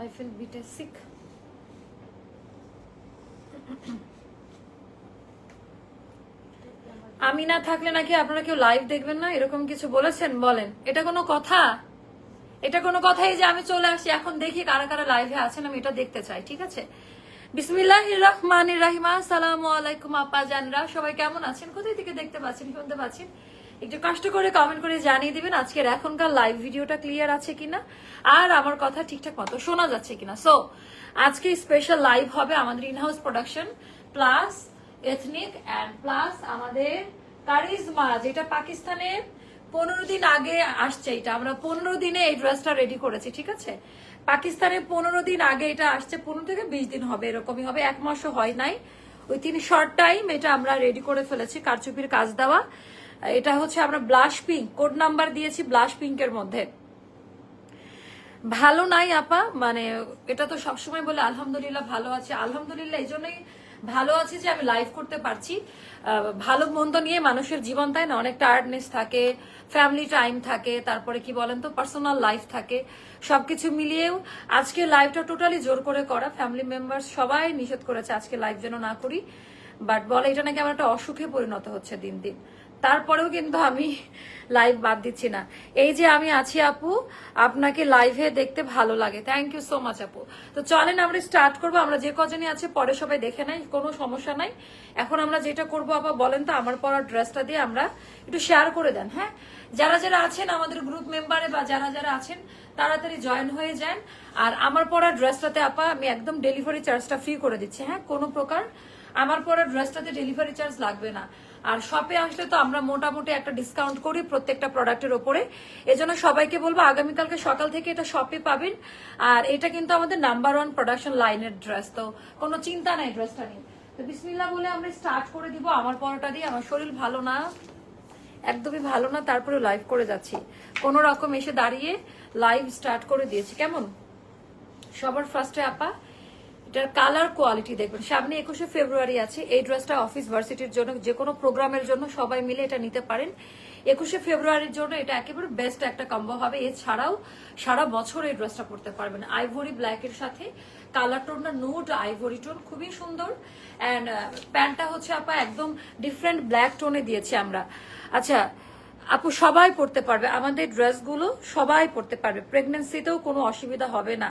I feel বিটে sick আমি না থাকলে নাকি আপনারা কেউ লাইভ দেখবেন না? এরকম কিছু বলেছেন? বলেন। এটা কোনো কথা? এটা কোনো কথাই যে আমি চলে আসি এখন দেখি কারা কারা লাইভে আছেন, আমি এটা দেখতে চাই, ঠিক আছে? বিসমিল্লাহ রহমান রাহিমা। সালাম আলাইকুম, আপা জানরা। সবাই কেমন আছেন? কোথায় থেকে দেখতে পাচ্ছেন শুনতে পাচ্ছেন? একটু কষ্ট করে কমেন্ট করে জানিয়ে দিবেন আজকের এখনকার লাইভ ভিডিওটা ক্লিয়ার আছে কিনা, আর আমার কথা ঠিকঠাক মতো শোনা যাচ্ছে কিনা। সো আজকে স্পেশাল লাইভ হবে আমাদের inhouse production plus ethnic and plus আমাদের কারিজমা, যেটা পাকিস্তানের পনেরো দিন আগে আসছে এটা। আমরা পনেরো দিনে এই ড্রেসটা রেডি করেছি, ঠিক আছে? পাকিস্তানে পনেরো দিন আগে এটা আসছে, পনেরো থেকে বিশ দিন হবে, এরকমই হবে। এক মাসও হয় নাই। ওই তিন শর্ট টাইম এটা আমরা রেডি করে ফেলেছি, কারচুপির কাজ দেওয়া। এটা হচ্ছে আমরা ব্লাশ পিঙ্ক, কোড নাম্বার দিয়েছি ব্লাশ পিঙ্কের মধ্যে। ভালো নাই আপা মানে এটা তো সবসময় বলে আলহামদুলিল্লাহ ভালো আছে। আলহামদুলিল্লাহ, এই জন্যই ভালো আছে যে আমি লাইভ করতে পারছি। ভালো মন্দ নিয়ে মানুষের জীবন তাই না? অনেক টায়ার্ডনেস থাকে ফ্যামিলি টাইম থাকে, তারপরে কি বলেন তো পার্সোনাল লাইফ থাকে। সবকিছু মিলিয়েও আজকে লাইভটা টোটালি জোর করে করা। ফ্যামিলি মেম্বার সবাই নিষেধ করেছে আজকে লাইভ যেন না করি। বাট বলে, এটা নাকি আমার একটা অসুখে পরিণত হচ্ছে দিন দিন। তারপরেও কিন্তু আমি লাইভ বাদ দিচ্ছি না। এই যে আমি আছি আপু, আপনাকে লাইভে দেখতে ভালো লাগে। থ্যাংক ইউ সো মাচ আপু। তো চলেন আমরা স্টার্ট করব। আমরা যে কজনই আছে, পরে সবাই দেখে নাই কোনো সমস্যা নাই। এখন আমরা যেটা করব, আপা, বলেন তো, আমার পরা ড্রেসটা দিয়ে আমরা একটু শেয়ার করে দেন হ্যাঁ? যারা যারা আছেন আমাদের গ্রুপ মেম্বারে বা যারা যারা আছেন, তাড়াতাড়ি জয়েন হয়ে যান। আর আমার পরা ড্রেসটাতে আপা, আমি একদম ডেলিভারি চার্জটা ফ্রি করে দিচ্ছি হ্যাঁ? কোনো প্রকার আমার পরা ড্রেসটাতে ডেলিভারি চার্জ লাগবে না। আর শপে আসলে তো আমরা মোটামুটি একটা ডিসকাউন্ট করি প্রত্যেকটা প্রোডাক্টের ওপরে। এজন্য সবাইকে বলব, আগামীকালকে সকাল থেকে এটা শপে পাবেন। আর এটা কিন্তু আমাদের নাম্বার ওয়ান প্রোডাকশন লাইনের ড্রেস তো কোনো চিন্তা নাই ড্রেসটা নিয়ে। তো বিসমিল্লা বলে আমরা স্টার্ট করে দিব আমার পরোটা দিয়ে। আমার শরীর ভালো না, একদমই ভালো না তারপরে লাইভ করে যাচ্ছি। কোন রকম এসে দাঁড়িয়ে লাইভ স্টার্ট করে দিয়েছি। কেমন? সবার ফার্স্টে আপা এটার কালার কোয়ালিটি দেখবেন। সামনে একুশে ফেব্রুয়ারি আছে, এই ড্রেসটা অফিস ভার্সিটির জন্য, যে কোনো প্রোগ্রামের জন্য সবাই মিলে এটা নিতে পারেন। একুশে ফেব্রুয়ারির জন্য এটা একেবারে বেস্ট একটা কম্বো হবে। এছাড়াও সারা বছর এই ড্রেসটা পরতে পারবেন। আইভরি ব্ল্যাকের সাথে কালার টোনটা নোট আইভরি টোন খুবই সুন্দর। অ্যান্ড প্যান্টটা হচ্ছে আপা একদম ডিফারেন্ট ব্ল্যাক টোনে দিয়েছি আমরা। আচ্ছা আপু সবাই পড়তে পারবে। আমাদের ড্রেসগুলো সবাই পড়তে পারবে। প্রেগনেন্সিতেও কোনো অসুবিধা হবে না।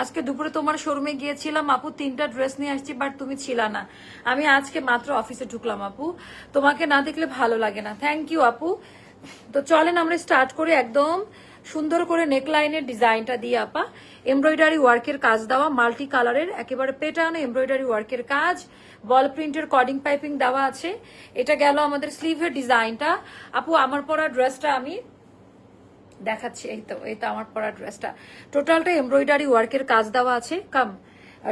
আজকে দুপুরে তোমার শোরুমে গিয়েছিলাম, আপু তিনটা ড্রেস নিয়ে আসছি বাট তুমি ছিলা না। আমি আজকে মাত্র অফিসে ঢুকলাম, আপু। তোমাকে না দেখলে ভালো লাগে না। থ্যাংক ইউ আপু। তো চলেন আমরা স্টার্ট করি একদম সুন্দর করে নেকলাইনের ডিজাইনটা দিয়ে, আপা। এমব্রয়ডারি ওয়ার্কের কাজ দেওয়া মাল্টি কালারের একেবারে পেটানো এমব্রয়ডারি ওয়ার্কের কাজ। বল প্রিন্টের কর্ডিং পাইপিং দেওয়া আছে। এটা গেল আমাদের স্লিভের ডিজাইনটা আপু, আমার পরা ড্রেসটা আমি দেখাচ্ছি, এই তো এই তো আমার পরা ড্রেসটা টোটালটা এমব্রয়ডারি ওয়ার্কের কাজ দেওয়া আছে কাম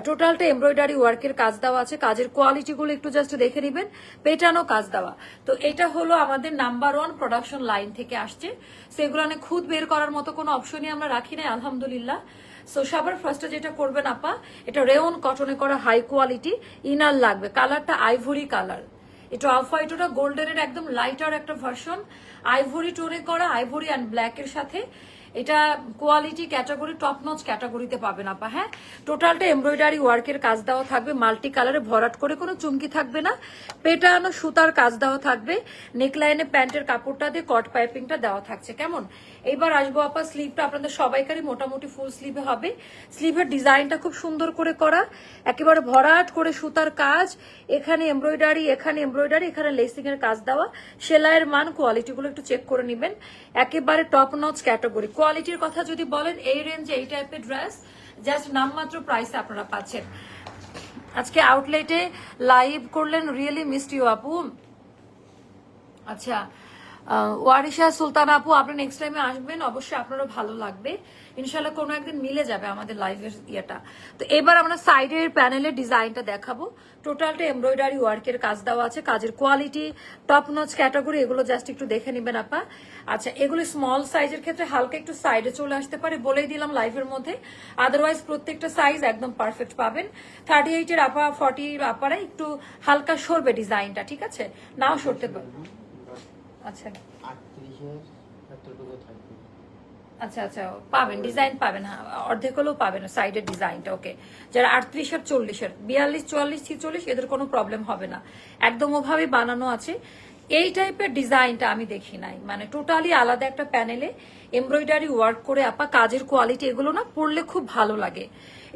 টোটালটা এমব্রয়ডারি ওয়ার্কের কাজ দেওয়া আছে, কাজের কোয়ালিটিগুলো একটু জাস্ট দেখে নেবেন, পেটানো কাজ দেওয়া। তো এটা হলো আমাদের নাম্বার ওয়ান প্রোডাকশন লাইন থেকে আসছে। সেগুলো খুদ বের করার মতো কোনো অপশনই আমরা রাখি নাই, আলহামদুলিল্লাহ। সো সবার ফার্স্টে যেটা করবেন আপা, এটা রেওন কটনে করা হাই কোয়ালিটি ইনার লাগবে। কালারটা আইভরি কালার হোয়াইট ওটা গোল্ডেনের একদম লাইটার একটা ভার্সন। আইভরি টোনে করা, আইভরি অ্যান্ড ব্ল্যাকের সাথে। এটা কোয়ালিটি ক্যাটাগরি টপ নচ ক্যাটাগরিতে পাবেন আপা হ্যাঁ? টোটালটা এমব্রয়ডারি ওয়ার্কের কাজ দেওয়া থাকবে, মাল্টি কালারে ভরাট করে কোনো চুমকি থাকবে না। পেটানো সুতার কাজ দেওয়া থাকবে, নেকলাইনে প্যান্টের কাপড়টা দিয়ে কট পাইপিংটা দেওয়া থাকছে, কেমন? এইবার আসব আপা স্লিভটা আপনাদের সবাইকারই মোটামুটি ফুল স্লিভে হবে। স্লিভের ডিজাইনটা খুব সুন্দর করে করা, একেবারে ভরাট করে সুতার কাজ, এখানে এমব্রয়ডারি এখানে এমব্রয়ডারি এখানে লেসিং এর কাজ দেওয়া। সেলাইয়ের মান কোয়ালিটিগুলো একটু চেক করে নেবেন। একেবারে টপ নচ ক্যাটাগরি কোয়ালিটির কথা যদি বলেন, এই রেঞ্জে এই টাইপের ড্রেস জাস্ট নামমাত্র প্রাইসে আপনারা পাচ্ছেন। আজকে আউটলেটে লাইভ করলেন রিয়েলি মিসড ইউ আপু। আচ্ছা ওয়ারিশা সুলতান আপু, আপনি নেক্সট টাইমে আসবেন, অবশ্যই আপনারও ভালো লাগবে। ইনশাল্লাহ কোনো একদিন মিলে যাবে আমাদের লাইভের ইয়েটা। তো এবার আমরা সাইডের প্যানেলের ডিজাইনটা দেখাবো। টোটালটা এমব্রয়ডারি ওয়ার্কের কাজ দেওয়া আছে, কাজের কোয়ালিটি টপ নচ ক্যাটাগরি এগুলো জাস্ট একটু দেখে নেবেন আপা। আচ্ছা এগুলো স্মল সাইজের ক্ষেত্রে হালকা একটু সাইডে চলে আসতে পারে, বলেই দিলাম লাইভের মধ্যে। আদারওয়াইজ প্রত্যেকটা সাইজ একদম পারফেক্ট পাবেন। থার্টি এইটের আপা ফর্টি আপারা একটু হালকা সরবে ডিজাইনটা ঠিক আছে? নাও সরতে পারে। আচ্ছা। আটত্রিশের এতটুকু থাকবে। আচ্ছা আচ্ছা পাবেন ডিজাইন পাবেন হ্যাঁ অর্ধেক হলেও পাবেন সাইডের ডিজাইনটা ওকে যারা আটত্রিশ আর চল্লিশের বিয়াল্লিশ চুয়াল্লিশ ছিচল্লিশ এদের কোনো প্রবলেম হবে না। একদম ওভাবে বানানো আছে। এই টাইপের ডিজাইনটা আমি দেখি নাই। মানে টোটালি আলাদা একটা প্যানেলে এমব্রয়ডারি ওয়ার্ক করে আপা কাজের কোয়ালিটি এগুলো না পড়লে খুব ভালো লাগে।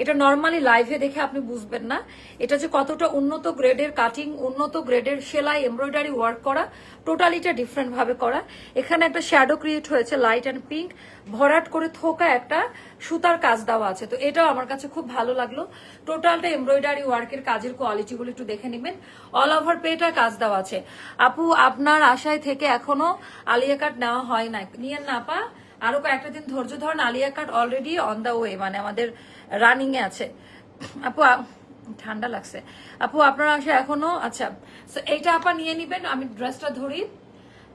এটা নর্মালি লাইভে দেখে আপনি বুঝবেন না। এটা যে কতটা উন্নত গ্রেডের কাটিং উন্নত গ্রেডের সেলাই, এমব্রয়ডারি ওয়ার্ক করা টোটালিটা ডিফারেন্ট ভাবে করা। এখানে একটা শ্যাডো ক্রিয়েট হয়েছে লাইট অ্যান্ড পিঙ্ক ভরাট করে থোকা একটা সুতার কাজ দেওয়া আছে। তো এটাও আমার কাছে খুব ভালো লাগল। টোটালটা এমব্রয়ডারি ওয়ার্কের কাজের কোয়ালিটি গুলো একটু দেখে নেবেন। অল ওভার পেটা কাজ দেওয়া আছে। আপু, আপনার আশায় থেকে এখনও আলিয়া কাট নেওয়া হয় না নিয়েন না আপা। আরও কয়েকটা দিন ধৈর্য ধরেন Alia cut already on the way মানে আমাদের রানিং এ আছে। আপু ঠান্ডা লাগছে। আপু, আপনারা আসে এখনও? আচ্ছা সো এইটা আপা নিয়ে নিবেন, আমি ড্রেসটা ধরি।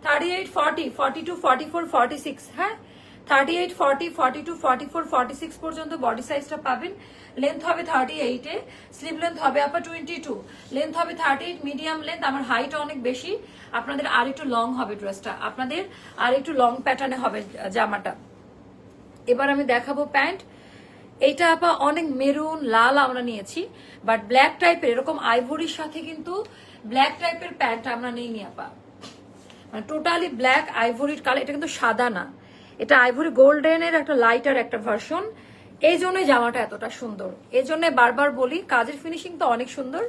Thirty eight forty forty two forty four forty six হ্যাঁ? Thirty eight forty forty two forty four forty six পর্যন্ত বডি সাইজটা পাবেন। লেন্থ হবে থার্টি এইটে স্লিভ লেন্থ হবে আপা টোয়েন্টি টু লেন্থ হবে থার্টি মিডিয়াম লেন্থ আমার হাইট অনেক বেশি। আপনাদের আর একটু লং হবে ড্রেসটা আপনাদের আর একটু লং প্যাটার্নে হবে জামাটা। এবার আমি দেখাবো প্যান্ট। এইটা আপা অনেক মেরুন, লাল আমরা নিয়েছি বাট ব্ল্যাক টাইপের এরকম আইভরির সাথে কিন্তু ব্ল্যাক টাইপের প্যান্ট আমরা নিইনি আপা। মানে টোটালি ব্ল্যাক আইভরির কালার এটা কিন্তু সাদা না। এটা আইভরি গোল্ডেনের একটা লাইটার একটা ভার্সন এই জন্যই জামাটা এতটা সুন্দর। এই জন্য বারবার বলি, কাজের ফিনিশিং তো অনেক সুন্দর।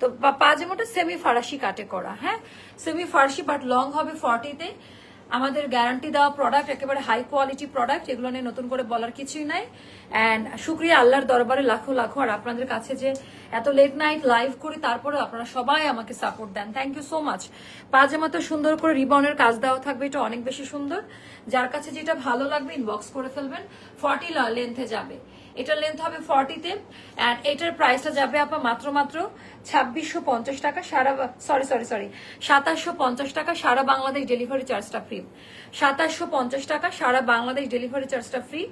তো পাজামাটা সেমি ফারাসি কাটে করা হ্যাঁ? সেমি ফারাসি বাট লং হবে ফর্টিতে আমাদের গ্যারান্টি দেওয়া প্রোডাক্ট একেবারে হাই কোয়ালিটি প্রোডাক্ট এগুলো নিয়ে নতুন করে বলার কিছুই নাই। অ্যান্ড শুক্রিয়া আল্লাহর দরবারে লাখো লাখো। আর আপনাদের কাছে যে এত লেট নাইট লাইভ করি তারপরে আপনারা সবাই আমাকে সাপোর্ট দেন। থ্যাংক ইউ সো মাচ পাজামা তো সুন্দর করে রিবনের কাজ দেওয়া থাকবে, এটা অনেক বেশি সুন্দর। যার কাছে যেটা ভালো লাগবে ইনবক্স করে ফেলবেন। ফর্টি লেন্থে যাবে। এটার লেন্থ হবে ফর্টিতে অ্যান্ড এটার প্রাইসটা যাবে আপা মাত্র মাত্র ছাব্বিশশো পঞ্চাশ টাকা সারা সরি সরি সরি সাতাশশো পঞ্চাশ টাকা সারা বাংলাদেশ ডেলিভারি চার্জটা ফ্রি সাতাশশো পঞ্চাশ টাকা সারা বাংলাদেশ ডেলিভারি চার্জটা ফ্রি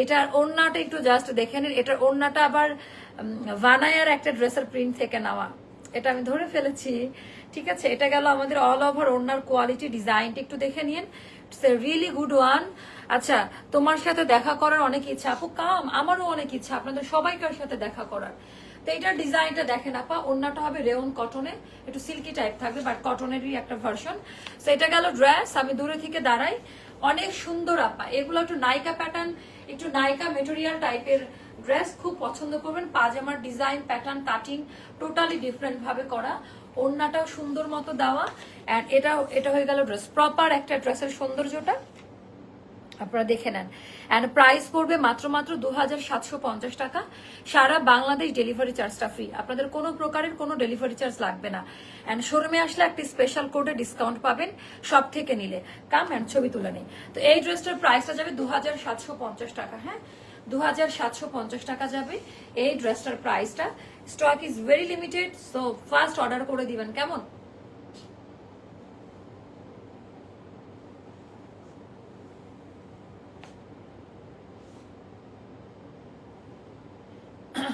এটার ওড়নাটা একটু জাস্ট দেখে নিন, এটার ওড়নাটা আবার ভানায়ার একটা ড্রেসের প্রিন্ট থেকে নেওয়া। এটা আমি ধরে ফেলেছি। ঠিক আছে, এটা গেল আমাদের অল ওভার ওড়নার কোয়ালিটি ডিজাইনটা একটু দেখে নিন। রিয়েলি গুড ওয়ান আচ্ছা তোমার সাথে দেখা করার অনেক ইচ্ছা আপু, কাম, আমারও অনেক ইচ্ছা, আপনাদের সবাইকার সাথে দেখা করার। তো এটার ডিজাইনটা দেখেন আপা, ওড়নাটা হবে রেওন কটনে, একটু সিল্কি টাইপ থাকবে বাট কটনেরই একটা ভার্সন তো এটা গেল ড্রেস আমি দূরে থেকে দাঁড়াই। অনেক সুন্দর আপা, এগুলো একটু নাইকা প্যাটার্ন একটু নাইকা মেটেরিয়াল টাইপের ড্রেস খুব পছন্দ করবেন। পাজামার design pattern cutting totally different ভাবে করা। ওড়নাটাও সুন্দর মতো দেওয়া। অ্যান্ড এটা এটা হয়ে গেল ড্রেস প্রপার একটা ড্রেসের সৌন্দর্যটা আপনারা দেখে নেন। অ্যান্ড প্রাইস পড়বে মাত্র মাত্র দু হাজার সাতশো পঞ্চাশ টাকা। সারা বাংলাদেশ ডেলিভারি চার্জটা ফ্রি আপনাদের কোনো প্রকারের কোনো ডেলিভারি চার্জ লাগবে না। অ্যান্ড শোরুমে আসলে একটি স্পেশাল কোডে ডিসকাউন্ট পাবেন সব থেকে নিলে। কাম অ্যান্ড ছবি তুলে নেই তো এই ড্রেসটার প্রাইসটা যাবে দু হাজার সাতশো পঞ্চাশ টাকা হ্যাঁ? দু হাজার সাতশো পঞ্চাশ টাকা যাবে। এই ড্রেসটার প্রাইসটা। Stock is very limited, so first order করে দিবেন। কেমন?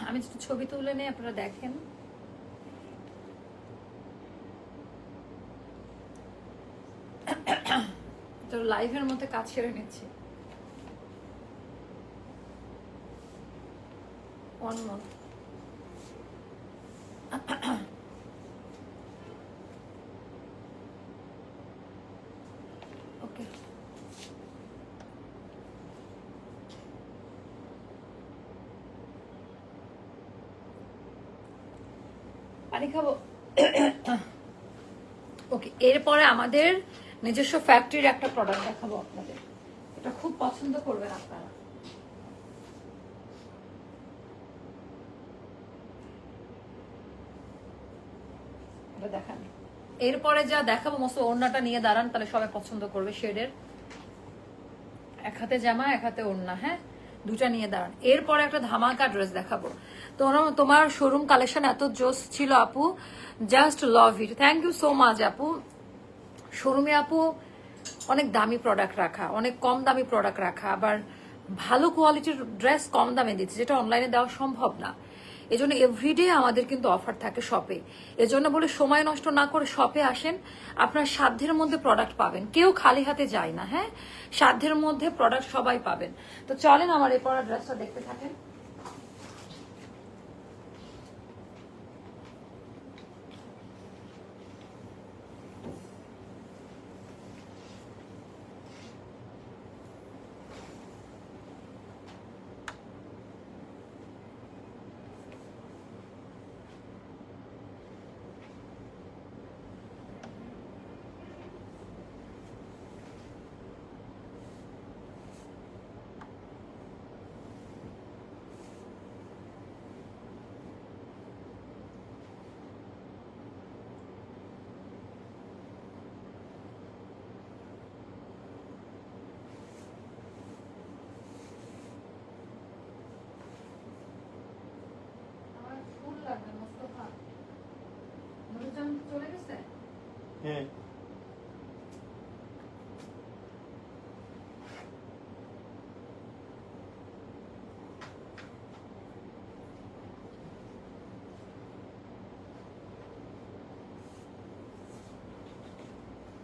আমি ছবি তুলে নেই, আপনারা দেখেন। তো লাইভের মধ্যে কাজ সেরে নিচ্ছি। ওয়ান মন্থ ওকে পানি খাব? ওকে এরপরে আমাদের নিজস্ব ফ্যাক্টরির একটা প্রোডাক্ট দেখাবো আপনাদের। এটা খুব পছন্দ করবেন আপনারা এটা দেখান এরপরে যা দেখাবো মস্ত ওড়নাটা নিয়ে দাঁড়ান, তাহলে সবাই পছন্দ করবে শেডের। এক হাতে জামা, এক হাতে ওড়না হ্যাঁ? দুটা নিয়ে দাঁড়ান। এরপরে একটা ধামাকা ড্রেস দেখাবো। তোমার তোমার শোরুম কালেকশন এত জোস ছিল, আপু। Just love it thank you so much আপু। শোরুমে আপু, অনেক দামি প্রোডাক্ট রাখা, অনেক কম দামি প্রোডাক্ট রাখা, আবার ভালো কোয়ালিটির ড্রেস কম দামে দিচ্ছে, যেটা অনলাইনে দেওয়া সম্ভব না। এই জন্য এভরিডে আমাদের কিন্তু অফার থাকে শপে এজন্য বলে সময় নষ্ট না করে শপে আসেন, আপনার সাধ্যের মধ্যে প্রোডাক্ট পাবেন। কেউ খালি হাতে যায় না হ্যাঁ? সাধ্যের মধ্যে প্রোডাক্ট সবাই পাবেন। তো চলেন আমার এই পড়া ড্রেসটা দেখতে থাকেন আমার ফুল লাগবে মোস্তফা নুরুজান চলে গেছে হ্যাঁ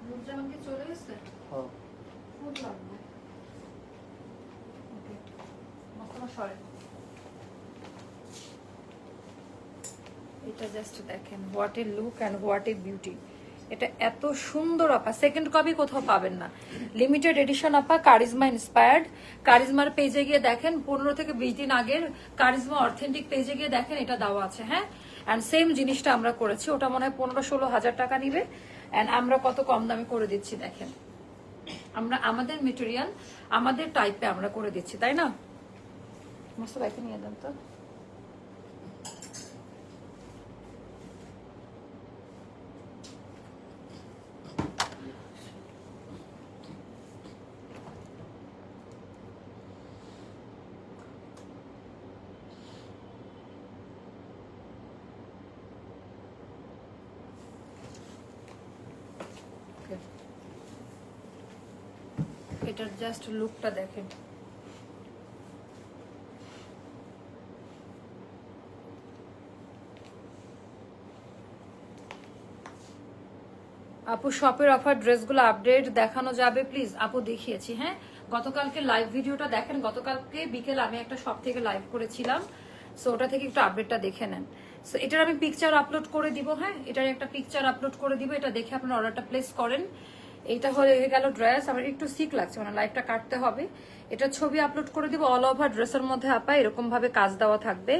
নুরুজামান কি চলে গেছে হ্যাঁ ফুল লাগবে ওকে সরেন এটা জাস্ট দেখেন what a look and what a beauty এটা এত সুন্দর আপা সেকেন্ড কপি কোথাও পাবেন না। লিমিটেড এডিশন আপা কারিজমা ইন্সপায়ার্ড কারিজমার পেজে গিয়ে দেখেন, পনেরো থেকে বিশ দিন আগের কারিজমা অথেন্টিক পেজে গিয়ে দেখেন, এটা দেওয়া আছে হ্যাঁ? অ্যান্ড সেম জিনিসটা আমরা করেছি, ওটা মনে হয় পনেরো ষোলো হাজার টাকা নিবে। অ্যান্ড আমরা কত কম দামে করে দিচ্ছি, দেখেন। আমরা, আমাদের মেটেরিয়াল আমাদের টাইপে আমরা করে দিচ্ছি, তাই না? মস্ত বাইকে নিয়ে দেন তো। এটার জাস্ট লুকটা দেখেন। আপু শপের অফার ড্রেসগুলো আপডেট দেখানো যাবে প্লিজ আপু, দেখিয়েছি হ্যাঁ? গতকালকে লাইভ ভিডিওটা দেখেন। গতকালকে বিকেল আমি একটা শপ থেকে লাইভ করেছিলাম। সো ওটা থেকে একটু আপডেটটা দেখে নেন। সো এটার আমি পিকচার আপলোড করে দিব হ্যাঁ? এটার একটা পিকচার আপলোড করে দিব। এটা দেখে আপনার অর্ডারটা প্লেস করেন। এইটা হলে হয়ে গেল ড্রেস, আমার একটু সিক লাগছে মানে লাইফটা কাটতে হবে। এটা ছবি আপলোড করে দিব অল ওভার ড্রেসের মধ্যে আপা এরকম ভাবে কাজ দেওয়া থাকবে।